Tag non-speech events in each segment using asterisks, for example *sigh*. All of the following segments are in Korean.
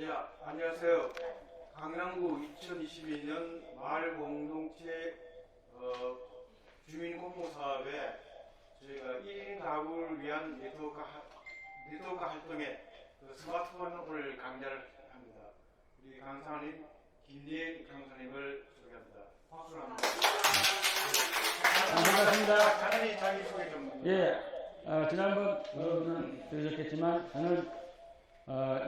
예, 안녕하세요. 강남구 2022년 마을 공동체 어, 주민 공모 사업에 저희가 1인 가구를 위한 네트워크, 하- 네트워크 활동에 그 스마트폰을 강좌를 합니다. 우리 강사님 김리행 강사님을 소개합니다. 박수 한번. 아, 반갑습니다. 간단히 자기 소개 좀. 예, 어, 지난번 여러분은 들으셨겠지만 저는 어,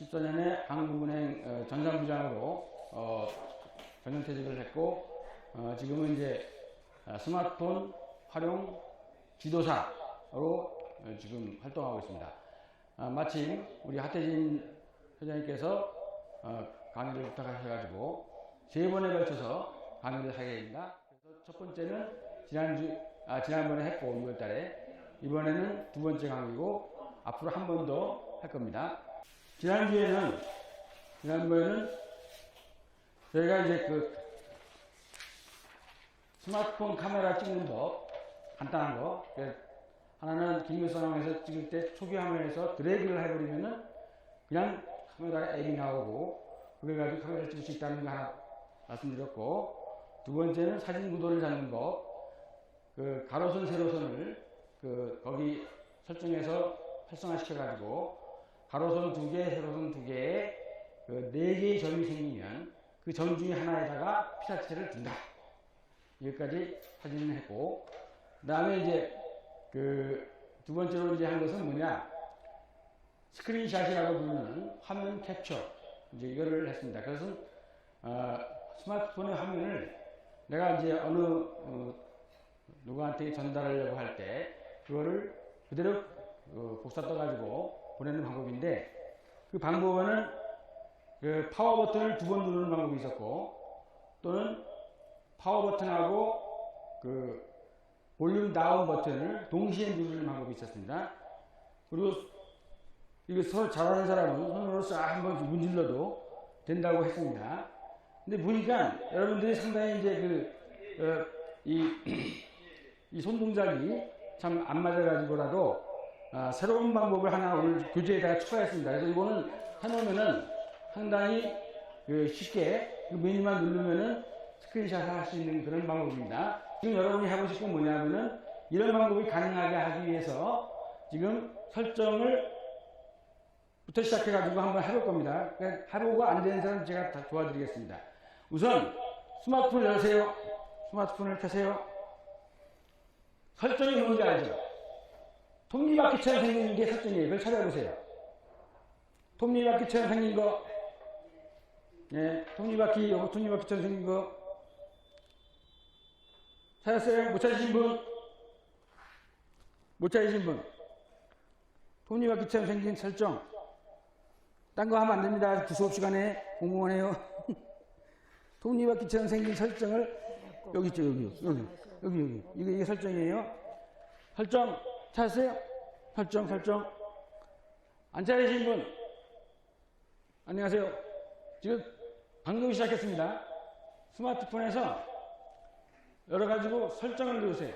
2014년에 한국은행 어, 전산부장으로 어, 전년퇴직을 했고 어, 지금은 이제 어, 스마트폰 활용 지도사로 어, 지금 활동하고 있습니다. 아, 마침 우리 하태진 회장님께서 어, 강의를 부탁하셔가지고 세 번에 걸쳐서 강의를 하게 됩니다. 그래서 첫 번째는 지난주 아, 지난번에 했고 6월달에 이번에는 두 번째 강의고 앞으로 한 번 더 할 겁니다. 지난주에는 지난번에는 저희가 이제 그 스마트폰 카메라 찍는 법 간단한 거. 그 하나는 상황에서 찍을 때 초기 화면에서 드래그를 해버리면은 그냥 카메라가 앱이 나오고 그걸 가지고 카메라를 찍을 수 있다는 거 하나 말씀드렸고 두 번째는 사진 구도를 잡는 법, 그 가로선 세로선을 그 거기 설정해서 활성화시켜 가지고 가로선 두 개, 세로선 두 개에 그 네 개의 점이 생기면 그 점 중에 하나에다가 피사체를 둔다. 여기까지 사진을 했고 그 다음에 이제 그 두 번째로 이제 한 것은 뭐냐 스크린샷이라고 부르는 화면 캡처 이제 이거를 했습니다. 그것은 어, 스마트폰의 화면을 내가 이제 어느 어, 누구한테 전달하려고 할 때 그거를 그대로 어, 복사 떠가지고 보내는 방법인데 그 방법은 그 파워 버튼을 두 번 누르는 방법이 있었고 또는 파워 버튼하고 그 볼륨 다운 버튼을 동시에 누르는 방법이 있었습니다. 그리고 이거 서로 잘하는 사람은 손으로 싹 한번 문질러도 된다고 했습니다. 근데 보니까 여러분들이 상당히 이제 그, 어, 이, *clears throat* 이 손동작이 참 안 맞아가지고라도 아, 새로운 방법을 하나 오늘 교재에다가 추가했습니다. 그래서 이거는 해놓으면은 상당히 그 쉽게 그 메뉴만 누르면은 스크린샷 할수 있는 그런 방법입니다. 지금 여러분이 하고 싶은 건 뭐냐면은 이런 방법이 가능하게 하기 위해서 지금 설정을 부터 시작해가지고 한번 해볼 겁니다. 해보고 안 되는 사람 제가 다 도와드리겠습니다. 우선 스마트폰 열으세요. 스마트폰을 켜세요. 설정이 뭔지 알죠? 톱니바퀴처럼 생긴 게. 그걸 찾아보세요. 톱니바퀴처럼 생긴 거. 예, 톱니바퀴, 요거 톱니바퀴처럼 생긴 거. 찾았어요? 못 찾으신 분? 못 찾으신 분? 톱니바퀴처럼 생긴 설정. 딴 거 하면 안 됩니다. 그 수업 시간에 공무원해요. *laughs* 톱니바퀴처럼 생긴 설정을 여기 있죠, 여기, 여기, 여기, 여기. 이게, 이게 설정이에요. 설정 찾았어요? 설정, 설정. 안 찾으신 분? 안녕하세요. 지금 방금 시작했습니다. 스마트폰에서 열어 가지고 설정을 누르세요.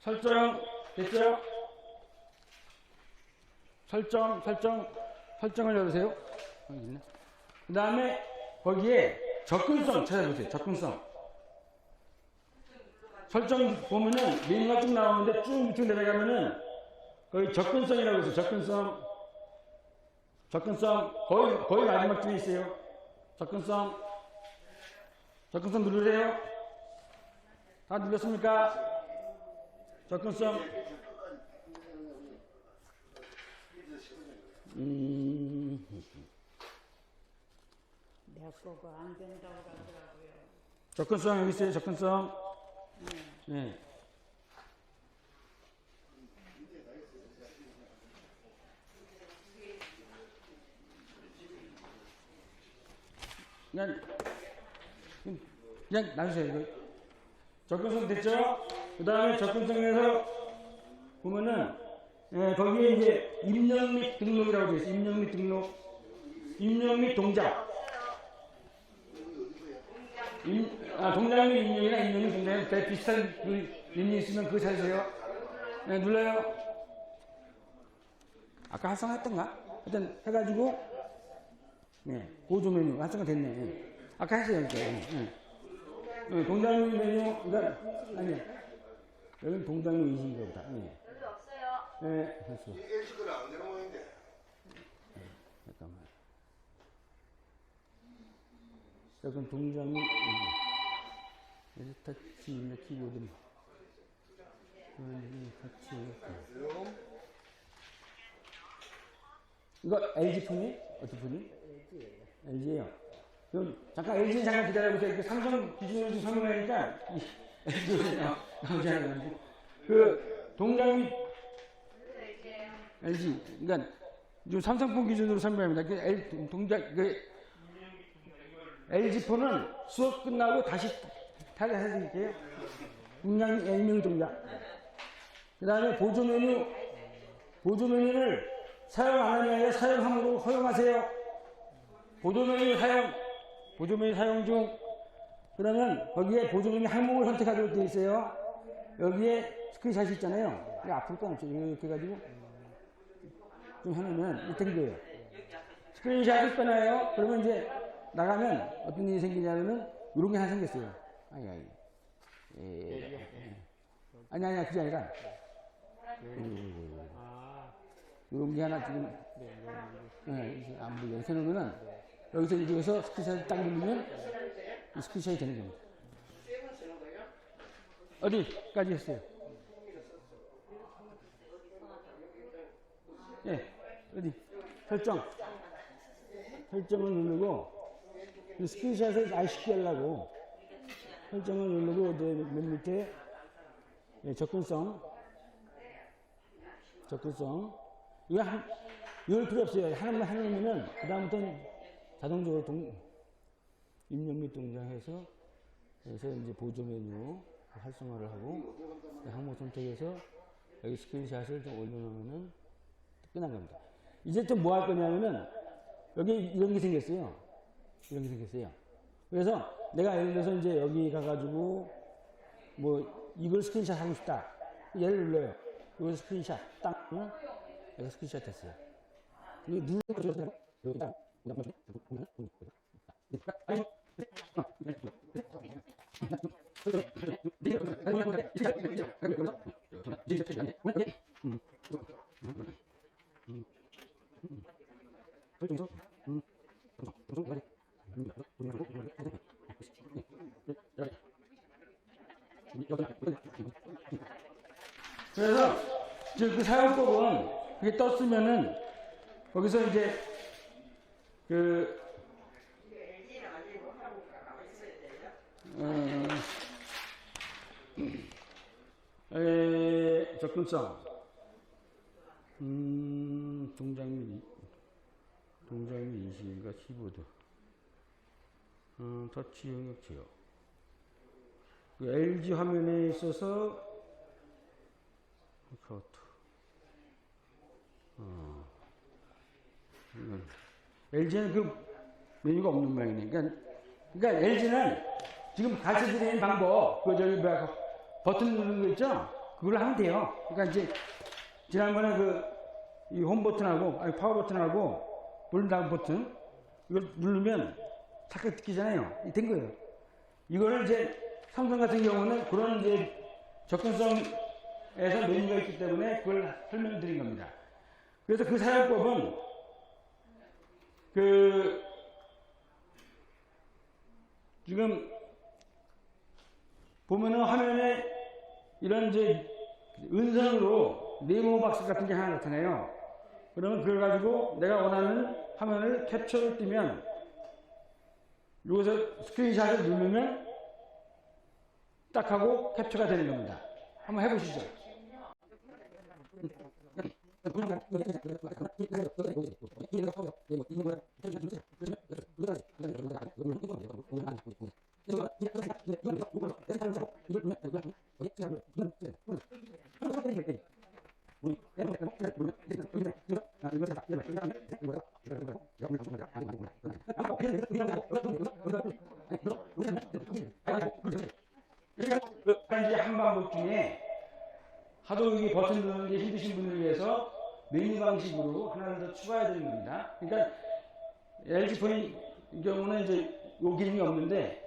설정 됐죠? 설정, 설정, 설정을 열으세요. 그 다음에 거기에 접근성 찾아보세요. 접근성. 설정 보면은 메뉴가 쭉 나오는데 쭉 밑으로 내려가면은 거기 접근성이라고 있어요. 접근성. 접근성. 거의, 거의 마지막 중에 있어요. 접근성. 접근성 누르세요. 다 눌렀습니까? 접근성. 음, 내 거가 안 된다고 그러더라고요. 접근성 여기 있어요. 접근성. 네. 그냥 그냥 놔주세요. 이거. 접근성 됐죠? 그 다음에 접근성에서 보면은 예, 거기에 이제 입력 및 등록이라고 되어 있어요. 입력 및 등록, 입력 및 동작. 임, 아, 동작 및 입력이나 입력 및 동작은 대 비슷한 그 있는 있으면 그거 찾으세요. 네, 눌러요. 아까 활성화했던가? 하여튼 해가지고 네, 보조 메뉴 활성화 됐네. 예. 아까 했어요, 이렇게. 예. 예, 동작용 메뉴, 그러니까 아니, 여기는 동작용 인식인가 보다. 예. 별로 없어요. 예, 됐어. 이 LG가 안 되는 모양인데. 잠깐만. 여기 동작이 여기 있는 키보드. 여기 터치. 좀 이거 LG 폰이? 어떤 폰이? LG예요. 그럼 잠깐 LG 잠깐 기다려보세요. 그 삼성 기준으로 좀 설명하니까 LG예요. *laughs* 그 동작이 LG. 그러니까 요 삼성폰 기준으로 설명합니다. 그 동작 그 LG 폰은 수업 끝나고 다시 탈해드릴게요. 동작 L명 동작. 그 다음에 보조 메뉴 보조 메뉴를 사용 안 하면 사용함으로 허용하세요. 보조 메뉴 사용 보조 메뉴 사용 중 그러면 거기에 보조 메뉴 항목을 선택하도록 되어 있어요. 여기에 스크린샷이 있잖아요. 앞으로 꺼놓죠. 이렇게 해가지고 좀 해놓으면 이된 거예요. 스크린샷을 꺼놔요. 그러면 이제 나가면 어떤 일이 생기냐면은 이런 게 하나 생겼어요. 아니, 아니. 예, 예. 아니, 아니, 그게 아니라. 이런 게 하나 지금. 예, 이제 안 보여. 이렇게 놓으면 은 여기서 여기서 스크린샷을 딱 누르면 이 스크린샷이 되는 겁니다. 어디까지 했어요? 예, 어디? 설정. 설정을 누르고 이 알 쉽게 하려고 설정을 누르고 맨 밑에 예, 접근성 접근성 이거 한 이걸 필요 없어요 하나만 해놓으면은 그 다음부터는 자동적으로 동, 입력 및 동작해서 그래서 이제 보조 메뉴 활성화를 하고 그 항목 선택해서 여기 스크린샷을 좀 올려놓으면은 끝난 겁니다. 이제 또 뭐 할 거냐면은 여기 이런 게 생겼어요. 이런 게 생겼어요. 그래서 내가 예를 들어서 이제 여기 가가지고 뭐 이걸 스크린샷 하고 싶다. 얘를 눌러요. 이거 스크린샷 딱 응? 여기 스크린샷 됐어요. 이거 누르고 여기다 그래서 이제 그 사용법은 그게 떴으면은 거기서 이제 그 어, 에, 접근성 음, 동작 및 동작 및 인식과 키보드 어, 터치 영역 제어 그 LG 화면에 있어서 카우트 어. 음. LG는 그 메뉴가 없는 모양이네. 그러니까, 그러니까 LG는 지금 가르쳐 드리는 방법, 그 저기 뭐야, 그 버튼 누르는 거 있죠? 그걸로 하면 돼요. 그러니까 이제 지난번에 그이홈 버튼하고, 아니 파워 버튼하고 볼륨 다운 버튼 이걸 누르면 잠깐 듣기잖아요. 된 거예요. 이거를 이제 삼성 같은 경우는 그런 이제 접근성에서 메뉴가 있기 때문에 그걸 설명드린 겁니다. 그래서 그 사용법은 그 지금 보면은 화면에 이런 이제 은선으로 네모 박스 같은 게 하나 나타나요. 그러면 그걸 가지고 내가 원하는 화면을 캡처를 띄면 여기서 스크린샷을 누르면 딱 하고 캡처가 되는 겁니다. 한번 해보시죠. 이제 한 방법 중에 하도 이게 버튼 누르는 게 힘드신 분을 위해서 메뉴 방식으로 하나를 더 추가해야 되는 겁니다. 그러니까 LG 폰의 경우는 이제 요 기능이 없는데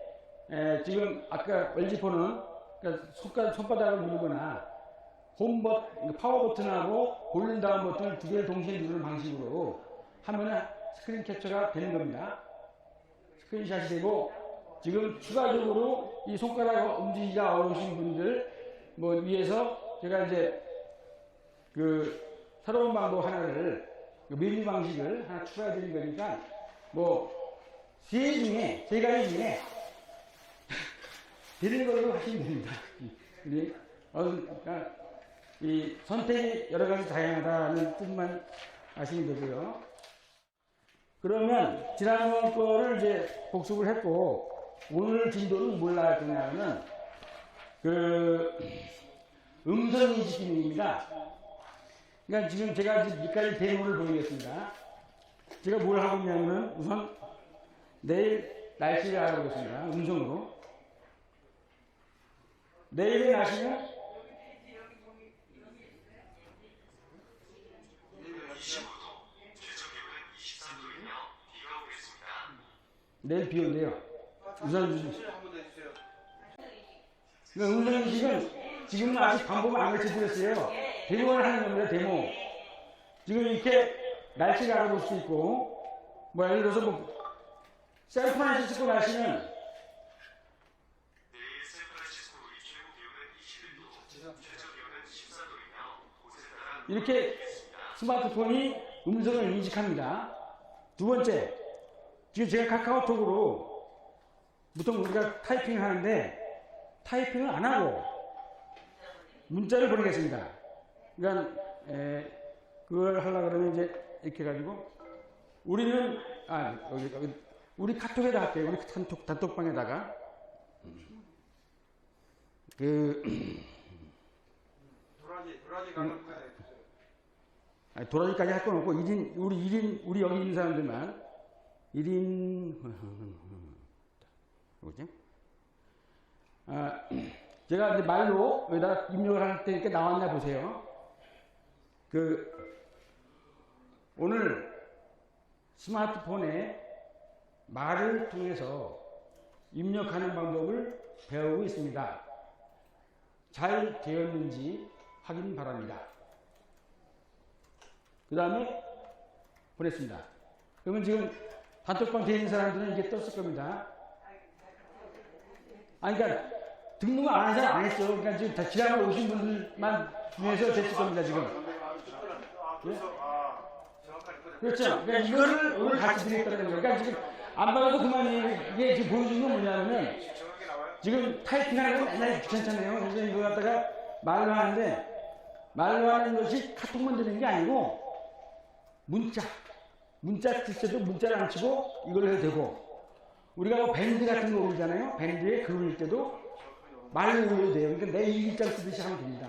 에, 지금 아까 LG 폰은 그러니까 손가, 손바닥을 누르거나 홈 버튼, 그러니까 파워 버튼하고 볼륨 다운 버튼을 두 개를 동시에 누르는 방식으로 하면은 스크린 캡처가 되는 겁니다. 스크린샷이 되고 지금 추가적으로 이 손가락 움직이기가 어려우신 분들 뭐 위해서 제가 이제 그 새로운 방법 하나를 그 메뉴 방식을 하나 추가해 드린 거니까 뭐 세 중에 세 가지 중에 드리는 걸로 하시면 됩니다. 이, 어, 그러니까 이 선택이 여러 가지 다양하다는 뜻만 아시면 되고요. 그러면 지난번 거를 이제 복습을 했고 오늘 진도는 할 거냐면은 그 음성 인식 기능입니다. 그러니까 지금 제가 가지 데모를 보이겠습니다. 제가 뭘 하고 있냐면은 우선 내일 날씨를 알아보겠습니다. 음성으로. 내일의 날씨는 내일 비 온대요. 더 해주세요. 그러니까 음성 인식은 지금은 아직 방법을 안 가르쳐 드렸어요. 데모를 하는 겁니다, 데모. 지금 이렇게 날씨를 알아볼 수 있고, 뭐 예를 들어서 뭐, 샌프란시스코 날씨는 이렇게 스마트폰이 음성을 인식합니다. 두 번째, 지금 제가 카카오톡으로 보통 우리가 타이핑을 하는데 타이핑을 안 하고 문자를 보내겠습니다. 그러니까 에, 그걸 하려 그러면 이제 이렇게 해가지고 우리는 아 여기, 여기 우리 카톡에다 할게요. 우리 단톡 단톡방에다가 그 도라지 도라지 가는 거에 아니, 도라지까지 할 건 없고 1인 우리 1인 우리 여기 있는 사람들만 1인 뭐지? 아, 제가 이제 말로 여기다 입력을 할 때니까 나왔나 보세요. 그 오늘 스마트폰에 말을 통해서 입력하는 방법을 배우고 있습니다. 잘 되었는지 확인 바랍니다. 그 다음에 보냈습니다. 그러면 지금 단톡방 되어 있는 사람들은 이게 떴을 겁니다. 아니, 그러니까 등록을 안한 사람 안 했어. 그러니까 지금 다 지난번 오신 분들만 중에서 됐을 겁니다, 지금. 아 그래서 아. 그렇죠. 그러니까 이거를 오늘 같이 드리겠다는 거예요. 그러니까 지금 안 받아도 그만이에요. 이게 지금 보여주는 건 나와요? 지금 타이핑하는 건 옛날에 귀찮잖아요. 그래서 이거 갖다가 말로 하는데 말로 하는 것이 카톡만 되는 게 아니고 문자 문자 쓸 때도 문자를 안 치고 이걸 해도 되고 우리가 뭐 밴드 같은 거 올리잖아요. 밴드에 글 올릴 때도 말로 올려도 돼요. 그러니까 내 일기장 쓰듯이 하면 됩니다.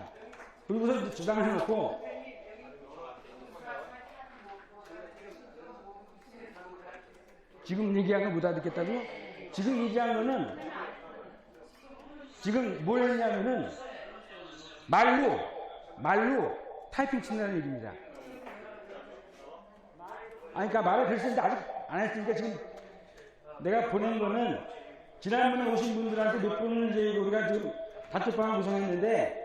그리고서 저장을 해놓고 지금 얘기한 거 못 알아듣겠다고? 지금 얘기한 거는 지금 뭘 했냐면은 말로 말로 타이핑 친다는 얘기입니다. 아니 그러니까 말을 글쓰는데 아직 안 했으니까 지금 내가 보낸 거는 지난번에 오신 분들한테 몇 분을 이제 우리가 지금 단톡방을 구성했는데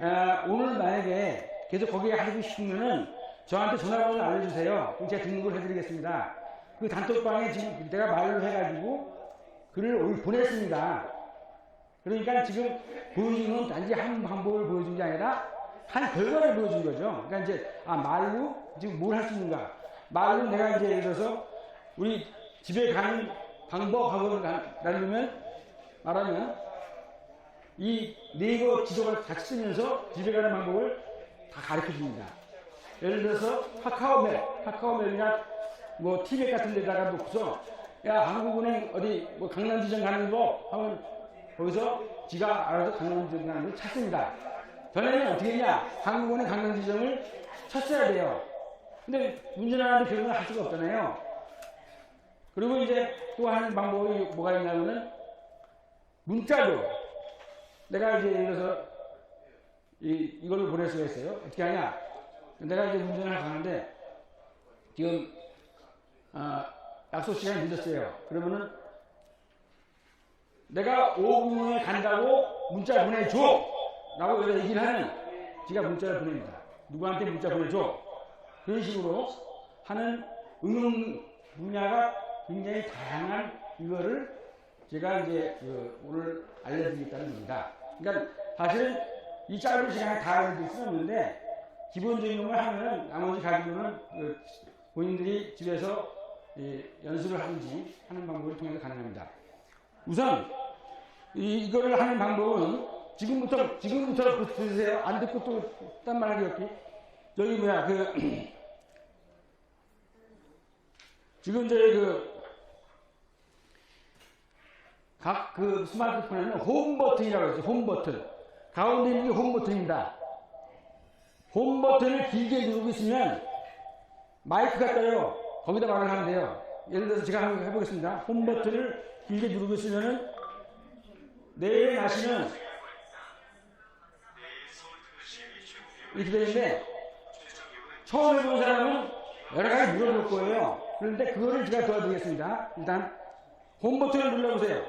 아, 오늘 만약에 계속 거기에 하고 싶으면은 저한테 전화번호를 알려주세요. 그럼 제가 등록을 해드리겠습니다. 그 단톡방에 지금 내가 말로 해가지고 글을 오늘 보냈습니다. 그러니까 지금 보여주는 건 단지 한 방법을 보여준 게 아니라 한 결과를 보여준 거죠. 그러니까 이제 아 말로 지금 뭘 할 수 있는가? 말로 내가 이제 예를 들어서 우리 집에 가는 방법하고 나누면 말하면 이 네이버 지도를 같이 쓰면서 집에 가는 방법을 다 가르쳐 줍니다. 예를 들어서 카카오맵, 카카오맵이나 뭐 티맵 같은 데다가 놓고서 야 한국은행 어디 뭐 강남지점 가는 거 하면 거기서 지가 알아서 강남지점 가는 걸 찾습니다. 전에는 어떻게 했냐? 한국은행 강남지점을 쳤어야 돼요. 근데 문제는 하는데 그런 걸 할 수가 없잖아요. 그리고 이제 또 하는 방법이 뭐가 있냐면은 문자로 내가 이제 예를 들어서 이, 이걸로 보낼 수가 있어요. 어떻게 하냐? 내가 이제 운전을 가는데 지금 아, 약속 시간이 늦었어요. 그러면은 내가 5분 후에 간다고 문자 보내줘! 라고 여기다 얘기를 하면 지가 문자를 보냅니다. 누구한테 문자 보내줘? 그런 식으로 하는 응용 분야가 굉장히 다양한 이거를 제가 이제 그 오늘 알려드리겠다는 겁니다. 그러니까 사실은 이 짧은 시간에 다 알려드릴 수는 없는데 기본적인 걸 하면 나머지 가지고는 그 본인들이 집에서 이 연습을 하든지 하는 방법을 통해서 가능합니다. 우선 이, 이거를 하는 방법은 지금부터 지금부터 들으세요. 안 듣고 또 딴 말 하기 없기. 여기 뭐야 그 *clears throat* 지금 저희 그 각 그 스마트폰에는 홈 버튼이라고 있어요. 홈 버튼. 가운데 있는 게 홈 버튼입니다. 홈 버튼을 길게 누르고 있으면 마이크가 떠요. 거기다 말을 하면 돼요. 예를 들어서 제가 한번 해보겠습니다. 홈 버튼을 길게 누르고 있으면은 내일 날씨는 이렇게 되는데 처음 해본 사람은 여러 가지 물어볼 거예요. 그런데 그거를 제가 도와드리겠습니다. 일단 홈 버튼을 눌러보세요.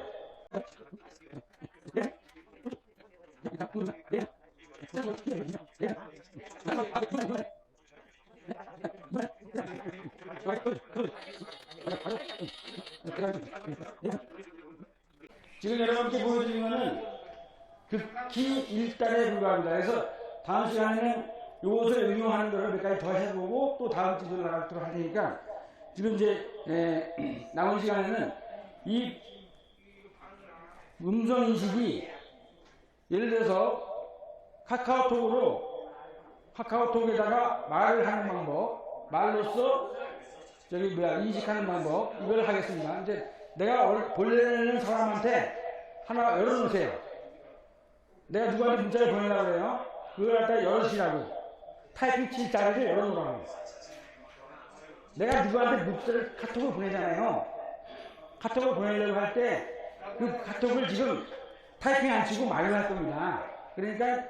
지금 여러분께 보여드리는 거는 극히 일단에 불과합니다. 그래서 다음 시간에는 이것을 응용하는 거를 몇 가지 더 해보고 또 다음 주제로 나가도록 할 테니까 지금 이제 *clears throat* 에, 남은 시간에는 이 음성 인식이 예를 들어서 카카오톡으로 카카오톡에다가 말을 하는 방법, 말로써 저기 뭐야 인식하는 방법 이걸 하겠습니다. 이제 내가 원- 본래는 사람한테 하나 열어놓으세요. 내가 누구한테 문자를 보내려고 해요. 그걸 갖다 열으시라고. 타이핑 칠 자리를 열어놓으라고. 내가 누구한테 문자를 카톡을 보내잖아요. 카톡을 보내려고 할 때 그 카톡을 지금 타이핑 안 치고 말을 할 겁니다. 그러니까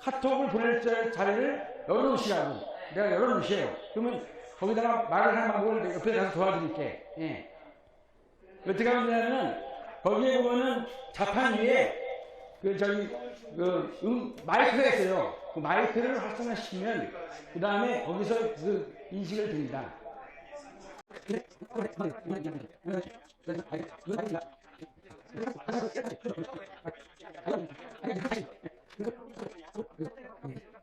카톡을 보낼 자- 자리를 열어놓으시라고. 내가 열어놓으세요. 그러면 거기다가 말을 하는 방법을 옆에 가서 도와드릴게. 예. 어떻게 하면 되냐면 거기에 보면은 자판 위에 그 저기 그 음, 마이크가 있어요. 그 마이크를 활성화시키면 그 다음에 거기서 그 인식을 드립니다. *laughs*